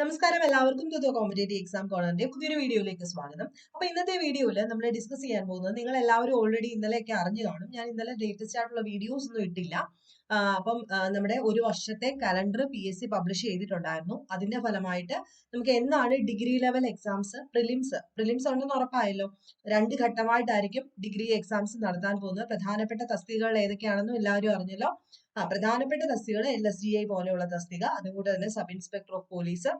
നമസ്കാരം. എല്ലാവർക്കും തുതോ competitive exam കോണറിന്റെ പുതിയൊരു വീഡിയോയിലേക്ക് സ്വാഗതം. അപ്പൊ ഇന്നത്തെ വീഡിയോയിൽ നമ്മൾ ഡിസ്കസ് ചെയ്യാൻ പോകുന്നത് നിങ്ങൾ എല്ലാവരും ഓൾറെഡി ഇന്നലെയൊക്കെ അറിഞ്ഞു കാണും. ഞാൻ ഇന്നലെ ലേറ്റസ്റ്റ് ആയിട്ടുള്ള വീഡിയോസ് ഒന്നും ഇട്ടില്ല. അപ്പം നമ്മുടെ ഒരു വർഷത്തെ calendar P S C publish ചെയ്തിട്ടുണ്ടായിരുന്നു. അതിന്റെ ഫലമായിട്ട് നമുക്ക് എന്നാണ് degree level exams prelims prelims ഉണ്ടെന്ന് ഉറപ്പായല്ലോ. രണ്ട് ഘട്ടമായിട്ടായിരിക്കും ഡിഗ്രി എക്സാംസ് നടത്താൻ പോകുന്നത്. പ്രധാനപ്പെട്ട തസ്തികകൾ ഏതൊക്കെയാണെന്നും എല്ലാവരും അറിഞ്ഞല്ലോ. ആ പ്രധാനപ്പെട്ട തസ്തികകൾ എൽ എസ് ഡി ഐ പോലെയുള്ള തസ്തിക അതുകൂടെ തന്നെ സബ് ഇൻസ്പെക്ടർ ഓഫ് പോലീസ്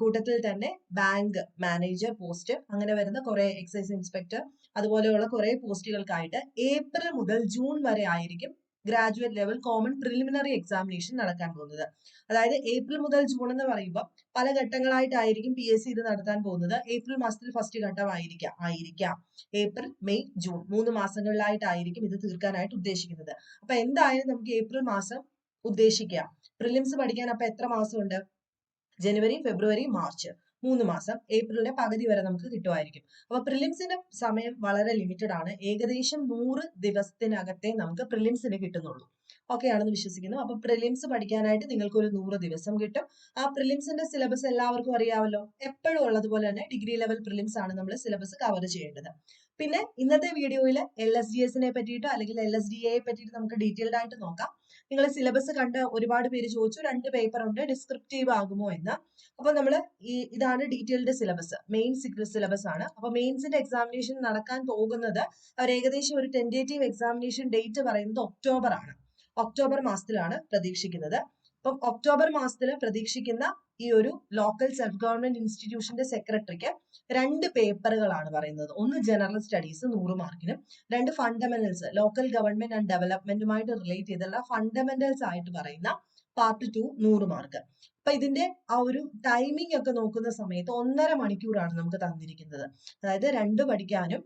കൂട്ടത്തിൽ തന്നെ ബാങ്ക് മാനേജർ പോസ്റ്റ് അങ്ങനെ വരുന്ന കുറെ എക്സൈസ് ഇൻസ്പെക്ടർ അതുപോലെയുള്ള കുറെ പോസ്റ്റുകൾക്കായിട്ട് ഏപ്രിൽ മുതൽ ജൂൺ വരെ ആയിരിക്കും graduate level common preliminary examination നടക്കാൻ പോകുന്നത്. അതായത് ഏപ്രിൽ മുതൽ ജൂൺ എന്ന് പറയുമ്പോൾ പല ഘട്ടങ്ങളായിട്ടായിരിക്കും പി എസ് സി ഇത് നടത്താൻ പോകുന്നത്. ഏപ്രിൽ മാസത്തിൽ ഫസ്റ്റ് ഘട്ടം ആയിരിക്കാം ആയിരിക്കാം. ഏപ്രിൽ മെയ് ജൂൺ മൂന്ന് മാസങ്ങളിലായിട്ടായിരിക്കും ഇത് തീർക്കാനായിട്ട് ഉദ്ദേശിക്കുന്നത്. അപ്പൊ എന്തായാലും നമുക്ക് ഏപ്രിൽ മാസം ഉദ്ദേശിക്കാം. പ്രിലിംസ് പഠിക്കാൻ അപ്പൊ എത്ര മാസമുണ്ട്? ജനുവരി ഫെബ്രുവരി മാർച്ച് മൂന്ന് മാസം ഏപ്രിലിന്റെ പകുതി വരെ നമുക്ക് കിട്ടുമായിരിക്കും. അപ്പൊ പ്രിലിംസിന്റെ സമയം വളരെ ലിമിറ്റഡ് ആണ്. ഏകദേശം നൂറ് ദിവസത്തിനകത്തെ നമുക്ക് പ്രിലിംസിന് കിട്ടുന്നുള്ളൂ. ഓക്കെ ആണെന്ന് വിശ്വസിക്കുന്നു. അപ്പൊ പ്രിലിംസ് പഠിക്കാനായിട്ട് നിങ്ങൾക്ക് ഒരു നൂറ് ദിവസം കിട്ടും. ആ പ്രിലിംസിന്റെ സിലബസ് എല്ലാവർക്കും അറിയാമല്ലോ. എപ്പോഴും ഉള്ളതുപോലെ തന്നെ ഡിഗ്രി ലെവൽ പ്രിലിംസ് ആണ് നമ്മൾ സിലബസ് കവർ ചെയ്യേണ്ടത്. പിന്നെ ഇന്നത്തെ വീഡിയോയിൽ എൽ എസ് ഡി എസിനെ പറ്റിയിട്ടോ അല്ലെങ്കിൽ എൽ എസ് ഡി എയെ പറ്റിയിട്ട് നമുക്ക് ഡീറ്റെയിൽഡ് ആയിട്ട് നോക്കാം. നിങ്ങൾ സിലബസ് കണ്ട് ഒരുപാട് പേര് ചോദിച്ചു. രണ്ട് പേപ്പർ ഉണ്ട്. ഡിസ്ക്രിപ്റ്റീവ് ആകുമോ എന്ന്. അപ്പൊ നമ്മൾ ഈ ഇതാണ് ഡീറ്റെയിൽഡ് സിലബസ് മെയിൻ സിലബസ് ആണ്. അപ്പൊ മെയിൻസിന്റെ എക്സാമിനേഷൻ നടക്കാൻ പോകുന്നത് അവർ ഏകദേശം ഒരു ടെന്റേറ്റീവ് എക്സാമിനേഷൻ ഡേറ്റ് പറയുന്നത് ഒക്ടോബർ ആണ്. ഒക്ടോബർ മാസത്തിലാണ് പ്രതീക്ഷിക്കുന്നത്. അപ്പം ഒക്ടോബർ മാസത്തിൽ പ്രതീക്ഷിക്കുന്ന ഈ ഒരു ലോക്കൽ സെൽഫ് ഗവൺമെന്റ് ഇൻസ്റ്റിറ്റ്യൂഷന്റെ സെക്രട്ടറിക്ക് രണ്ട് പേപ്പറുകളാണ് പറയുന്നത്. ഒന്ന് ജനറൽ സ്റ്റഡീസ് നൂറ് മാർക്കിനും രണ്ട് ഫണ്ടമെന്റൽസ് ലോക്കൽ ഗവൺമെന്റ് ആൻഡ് ഡെവലപ്മെന്റുമായിട്ട് റിലേറ്റ് ചെയ്തുള്ള ഫണ്ടമെന്റൽസ് ആയിട്ട് പറയുന്ന പാർട്ട് ടു നൂറ് മാർക്ക് അപ്പൊ ഇതിന്റെ ആ ഒരു ടൈമിംഗ് ഒക്കെ നോക്കുന്ന സമയത്ത് ഒന്നര മണിക്കൂറാണ് നമുക്ക് തന്നിരിക്കുന്നത്. അതായത് രണ്ട് പഠിക്കാനും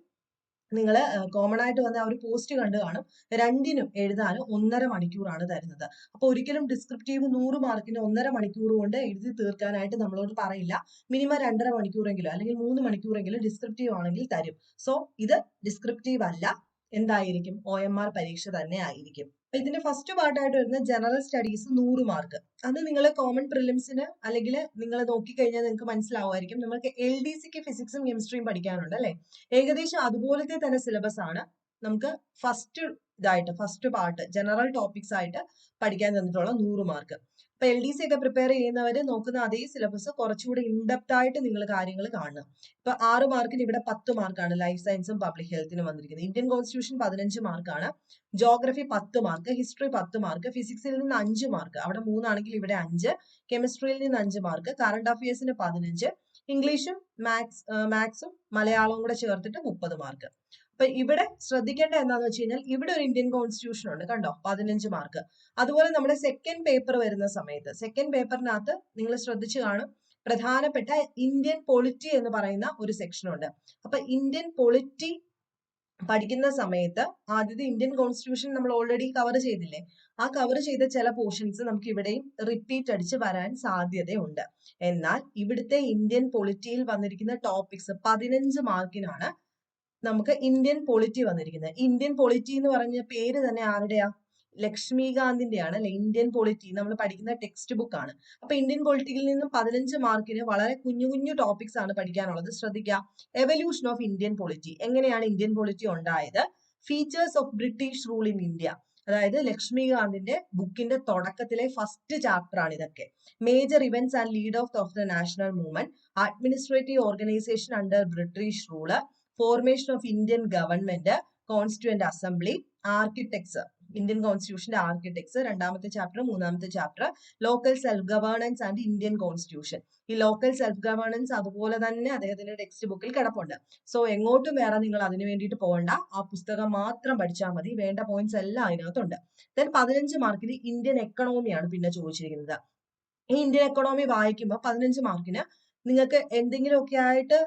നിങ്ങൾ കോമൺ ആയിട്ട് വന്ന ആ ഒരു പോസ്റ്റ് കണ്ടു കാണും. രണ്ടിനും എഴുതാനും ഒന്നര മണിക്കൂറാണ് തരുന്നത്. അപ്പോൾ ഒരിക്കലും ഡിസ്ക്രിപ്റ്റീവ് നൂറ് മാർക്കിന് ഒന്നര മണിക്കൂർ കൊണ്ട് എഴുതി തീർക്കാനായിട്ട് നമ്മളോട് പറയില്ല. മിനിമം രണ്ടര മണിക്കൂറെങ്കിലും അല്ലെങ്കിൽ മൂന്ന് മണിക്കൂറെങ്കിലും ഡിസ്ക്രിപ്റ്റീവ് ആണെങ്കിൽ തരും. സോ ഇത് ഡിസ്ക്രിപ്റ്റീവ് അല്ല. എന്തായിരിക്കും? ഒ എം ആർ പരീക്ഷ തന്നെ ആയിരിക്കും. അപ്പൊ ഇതിന്റെ ഫസ്റ്റ് പാർട്ടായിട്ട് വരുന്ന ജനറൽ സ്റ്റഡീസ് നൂറ് മാർക്ക് അത് നിങ്ങൾ കോമൺ പ്രിലിംസിന് അല്ലെങ്കിൽ നിങ്ങൾ നോക്കിക്കഴിഞ്ഞാൽ നിങ്ങൾക്ക് മനസ്സിലാവുമായിരിക്കും. നമുക്ക് എൽ ഡി സിക്ക് ഫിസിക്സും കെമിസ്ട്രിയും പഠിക്കാനുണ്ട് അല്ലെ? ഏകദേശം അതുപോലത്തെ തന്നെ സിലബസ് ആണ് നമുക്ക് ഫസ്റ്റ് ഇതായിട്ട് ഫസ്റ്റ് പാർട്ട് ജനറൽ ടോപ്പിക്സ് ആയിട്ട് പഠിക്കാൻ തന്നിട്ടുള്ള നൂറ് മാർക്ക് ഇപ്പൊ എൽ ഡി സി ഒക്കെ പ്രിപ്പയർ ചെയ്യുന്നവര് നോക്കുന്ന അതേ സിലബസ് കുറച്ചുകൂടി ഇൻഡെപ്റ്റ് ആയിട്ട് നിങ്ങൾ കാര്യങ്ങൾ കാണുക. ഇപ്പൊ ആറ് മാർക്കിന് ഇവിടെ പത്ത് മാർക്കാണ് ലൈഫ് സയൻസും പബ്ലിക് ഹെൽത്തിനും വന്നിരിക്കുന്നത്. ഇന്ത്യൻ കോൺസ്റ്റിറ്റ്യൂഷൻ പതിനഞ്ച് മാർക്കാണ് ജോഗ്രഫി പത്ത് മാർക്ക് ഹിസ്റ്ററി പത്ത് മാർക്ക് ഫിസിക്സിൽ നിന്ന് അഞ്ച് മാർക്ക് അവിടെ മൂന്നാണെങ്കിൽ ഇവിടെ അഞ്ച് കെമിസ്ട്രിയിൽ നിന്ന് അഞ്ച് മാർക്ക് കറണ്ട് അഫയേഴ്സിന് പതിനഞ്ച് ഇംഗ്ലീഷും മാത്സ് മാത്സും മലയാളവും കൂടെ ചേർത്തിട്ട് മുപ്പത് മാർക്ക് അപ്പൊ ഇവിടെ ശ്രദ്ധിക്കേണ്ട എന്താന്ന് വെച്ച് കഴിഞ്ഞാൽ ഇവിടെ ഒരു ഇന്ത്യൻ കോൺസ്റ്റിറ്റ്യൂഷൻ ഉണ്ട് കണ്ടോ? പതിനഞ്ച് മാർക്ക് അതുപോലെ നമ്മുടെ സെക്കൻഡ് പേപ്പർ വരുന്ന സമയത്ത് സെക്കൻഡ് പേപ്പറിനകത്ത് നിങ്ങൾ ശ്രദ്ധിച്ചു കാണും പ്രധാനപ്പെട്ട ഇന്ത്യൻ പൊളിറ്റി എന്ന് പറയുന്ന ഒരു സെക്ഷൻ ഉണ്ട്. അപ്പൊ ഇന്ത്യൻ പൊളിറ്റി പഠിക്കുന്ന സമയത്ത് ആദ്യത്തെ ഇന്ത്യൻ കോൺസ്റ്റിറ്റ്യൂഷൻ നമ്മൾ ഓൾറെഡി കവർ ചെയ്തില്ലേ? ആ കവർ ചെയ്ത ചില പോർഷൻസ് നമുക്ക് ഇവിടെയും റിപ്പീറ്റ് അടിച്ച് വരാൻ സാധ്യതയുണ്ട്. എന്നാൽ ഇവിടുത്തെ ഇന്ത്യൻ പൊളിറ്റിയിൽ വന്നിരിക്കുന്ന ടോപ്പിക്സ് പതിനഞ്ച് മാർക്കിനാണ് നമുക്ക് ഇന്ത്യൻ പോളിറ്റി വന്നിരിക്കുന്നത്. ഇന്ത്യൻ പോളിറ്റി എന്ന് പറഞ്ഞ പേര് തന്നെ ആരുടെയാ? ലക്ഷ്മികാന്തിന്റെയാണ് അല്ലെ? ഇന്ത്യൻ പോളിറ്റി നമ്മൾ പഠിക്കുന്ന ടെക്സ്റ്റ് ബുക്ക് ആണ്. അപ്പൊ ഇന്ത്യൻ പൊളിറ്റിയിൽ നിന്നും പതിനഞ്ച് മാർക്കിന് വളരെ കുഞ്ഞു കുഞ്ഞു ടോപ്പിക്സ് ആണ് പഠിക്കാനുള്ളത്. ശ്രദ്ധിക്കുക എവല്യൂഷൻ ഓഫ് ഇന്ത്യൻ പോളിറ്റി എങ്ങനെയാണ് ഇന്ത്യൻ പോളിറ്റി ഉണ്ടായത്? Features of British rule in India അതായത് ലക്ഷ്മികാന്തിന്റെ ബുക്കിന്റെ തുടക്കത്തിലെ ഫസ്റ്റ് ചാപ്റ്റർ ആണ് ഇതൊക്കെ. Major events and lead of of the national movement administrative organisation under British rule formation of Indian government constituent assembly architecture Indian കോൺസ്റ്റിറ്റ്യൂഷന്റെ architecture രണ്ടാമത്തെ chapter മൂന്നാമത്തെ chapter local self governance and Indian constitution ഈ local self governance അതുപോലെ തന്നെ അദ്ദേഹത്തിന്റെ text ബുക്കിൽ കിടപ്പുണ്ട്. So എങ്ങോട്ടും വേറെ നിങ്ങൾ അതിനു വേണ്ടിയിട്ട് പോകണ്ട. ആ പുസ്തകം മാത്രം പഠിച്ചാൽ മതി. വേണ്ട പോയിന്റ്സ് എല്ലാം അതിനകത്തുണ്ട്. ദെൻ പതിനഞ്ച് മാർക്കിന് ഇന്ത്യൻ എക്കണോമിയാണ് പിന്നെ ചോദിച്ചിരിക്കുന്നത്. ഈ ഇന്ത്യൻ എക്കണോമി വായിക്കുമ്പോൾ പതിനഞ്ച് മാർക്കിന് നിങ്ങൾക്ക് എന്തെങ്കിലുമൊക്കെ ആയിട്ട്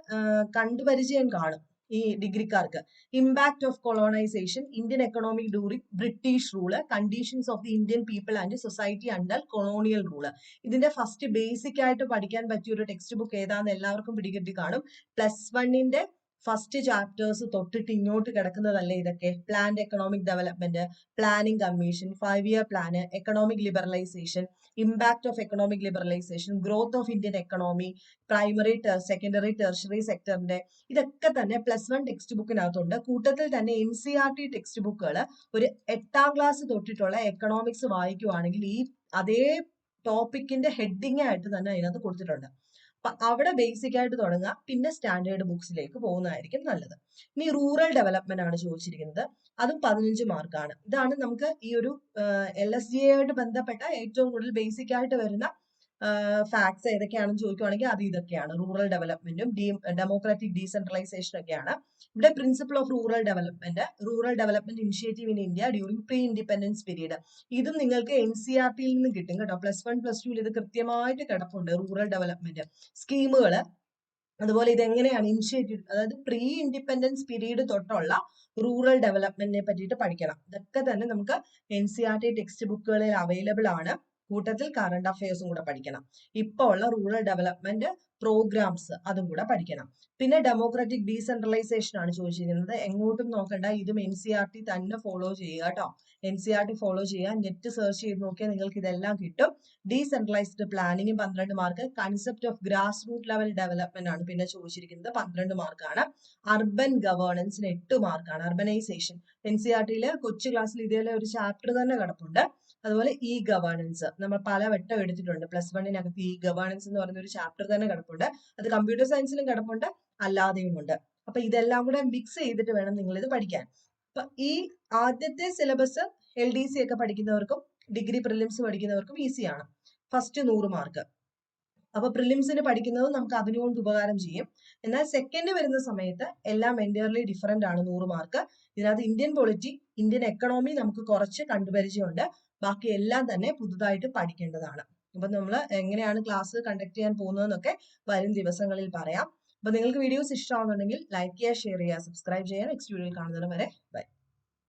കണ്ടുപരിചയം കാണും. ഈ ഡിഗ്രിക്കാർക്ക്. Impact of colonisation Indian economic during British rule conditions of the Indian people and society under colonial rule ഇതിന്റെ ഫസ്റ്റ് ബേസിക് ആയിട്ട് പഠിക്കാൻ പറ്റിയ ഒരു ടെക്സ്റ്റ് ബുക്ക് ഏതാന്ന് എല്ലാവർക്കും പിടികിട്ടി കാണും. പ്ലസ് വണ്ണിന്റെ ഫസ്റ്റ് ചാപ്റ്റേഴ്സ് തൊട്ടിട്ട് ഇങ്ങോട്ട് കിടക്കുന്നതല്ലേ ഇതൊക്കെ? Planned economic development planning commission five year plan economic liberalisation impact of economic liberalisation growth of Indian economy primary secondary tertiary സെക്ടറിന്റെ ഇതൊക്കെ തന്നെ പ്ലസ് വൺ ടെക്സ്റ്റ് ബുക്കിനകത്തുണ്ട് കൂട്ടത്തിൽ തന്നെ N C R T text ബുക്കുകൾ ഒരു എട്ടാം ക്ലാസ് തൊട്ടിട്ടുള്ള എക്കണോമിക്സ് വായിക്കുവാണെങ്കിൽ ഈ അതേ ടോപ്പിക്കിന്റെ ഹെഡിങ് ആയിട്ട് തന്നെ അതിനകത്ത് കൊടുത്തിട്ടുണ്ട്. അപ്പൊ അവിടെ ബേസിക് ആയിട്ട് തുടങ്ങുക പിന്നെ സ്റ്റാൻഡേർഡ് ബുക്സിലേക്ക് പോകുന്നതായിരിക്കും നല്ലത്. ഇനി റൂറൽ ഡെവലപ്മെന്റ് ആണ് ചോദിച്ചിരിക്കുന്നത്. അതും പതിനഞ്ച് മാർക്കാണ് ഇതാണ് നമുക്ക് ഈ ഒരു എൽ എസ് ജി ആയിട്ട് ബന്ധപ്പെട്ട ഏറ്റവും കൂടുതൽ ബേസിക് ആയിട്ട് വരുന്ന ഫാക്ട്സ് ഏതൊക്കെയാണെന്ന് ചോദിക്കുവാണെങ്കിൽ അത് ഇതൊക്കെയാണ്. റൂറൽ ഡെവലപ്മെന്റും ഡീ ഡെമോക്രാറ്റിക് ഡീസെൻട്രലൈസേഷൻ ഒക്കെയാണ്. ഇവിടെ principle of rural development rural development initiative in India during pre independence period ഇതും നിങ്ങൾക്ക് എൻ സി ആർ ടിയിൽ നിന്ന് കിട്ടും കേട്ടോ. പ്ലസ് വൺ പ്ലസ് ടുവിൽ ഇത് കൃത്യമായിട്ട് കിടപ്പുണ്ട് റൂറൽ ഡെവലപ്മെന്റ് സ്കീമുകൾ അതുപോലെ ഇത് എങ്ങനെയാണ് ഇനിഷ്യേറ്റീവ് അതായത് പ്രീ ഇൻഡിപെൻഡൻസ് പീരീഡ് തൊട്ടുള്ള റൂറൽ ഡെവലപ്മെന്റിനെ പറ്റിയിട്ട് പഠിക്കണം. ഇതൊക്കെ തന്നെ നമുക്ക് N C R T text ബുക്കുകളിൽ അവൈലബിൾ ആണ്. കൂട്ടത്തിൽ കറണ്ട് അഫയേഴ്സും കൂടെ പഠിക്കണം. ഇപ്പോൾ ഉള്ള റൂറൽ ഡെവലപ്മെന്റ് പ്രോഗ്രാംസ് അതും കൂടെ പഠിക്കണം. പിന്നെ ഡെമോക്രാറ്റിക് ഡീസെൻട്രലൈസേഷൻ ആണ് ചോദിച്ചിരിക്കുന്നത്. എങ്ങോട്ടും നോക്കണ്ട. ഇതും എൻ സി ആർ ടി തന്നെ ഫോളോ ചെയ്യുക കേട്ടോ N C R T follow ചെയ്യുക. നെറ്റ് സെർച്ച് ചെയ്ത് നോക്കിയാൽ നിങ്ങൾക്ക് ഇതെല്ലാം കിട്ടും. ഡീസെൻട്രലൈസ്ഡ് പ്ലാനിങ്ങും പന്ത്രണ്ട് mark concept of grass root level development ആണ് പിന്നെ ചോദിച്ചിരിക്കുന്നത് പന്ത്രണ്ട് മാർക്കാണ് അർബൻ ഗവേണൻസിന് എട്ട് മാർക്കാണ് അർബനൈസേഷൻ എൻ സി ആർ ടിയിൽ കൊച്ചു ക്ലാസ്സിൽ ഇതേപോലെ ഒരു ചാപ്റ്റർ തന്നെ കിടപ്പുണ്ട്. അതുപോലെ ഇ ഗവേണൻസ് നമ്മൾ പല വട്ടം എടുത്തിട്ടുണ്ട്. പ്ലസ് വണ്ണിനകത്ത് ഇ ഗവേണൻസ് എന്ന് പറയുന്ന ഒരു ചാപ്റ്റർ തന്നെ കിടപ്പുണ്ട്. അത് കമ്പ്യൂട്ടർ സയൻസിലും കിടപ്പുണ്ട്. അല്ലാതെയും ഉണ്ട്. അപ്പൊ ഇതെല്ലാം കൂടെ മിക്സ് ചെയ്തിട്ട് വേണം നിങ്ങൾ ഇത് പഠിക്കാൻ. അപ്പൊ ഈ ആദ്യത്തെ സിലബസ് എൽ ഡി സി ഒക്കെ പഠിക്കുന്നവർക്കും ഡിഗ്രി പ്രിലിംസ് പഠിക്കുന്നവർക്കും ഈസിയാണ് ഫസ്റ്റ് നൂറ് മാർക്ക് അപ്പൊ പ്രിലിംസിന് പഠിക്കുന്നത് നമുക്ക് അതിനുകൊണ്ട് ഉപകാരം ചെയ്യും. എന്നാൽ സെക്കൻഡ് വരുന്ന സമയത്ത് എല്ലാം എന്റയർലി ഡിഫറെന്റ് ആണ് നൂറ് മാർക്ക് ഇതിനകത്ത് ഇന്ത്യൻ പൊളിറ്റി ഇന്ത്യൻ എക്കണോമി നമുക്ക് കുറച്ച് കണ്ടുപരിചയമുണ്ട്. ബാക്കി എല്ലാം തന്നെ പുതുതായിട്ട് പഠിക്കേണ്ടതാണ്. അപ്പൊ നമ്മൾ എങ്ങനെയാണ് ക്ലാസ് കണ്ടക്ട് ചെയ്യാൻ പോകുന്നതെന്നൊക്കെ വരും ദിവസങ്ങളിൽ പറയാം. അപ്പൊ നിങ്ങൾക്ക് വീഡിയോസ് ഇഷ്ടമാണെന്നുണ്ടെങ്കിൽ ലൈക്ക് ചെയ്യുക ഷെയർ ചെയ്യുക സബ്സ്ക്രൈബ് ചെയ്യുക. നെക്സ്റ്റ് വീഡിയോയിൽ കാണുന്നതിന് വരെ ബൈ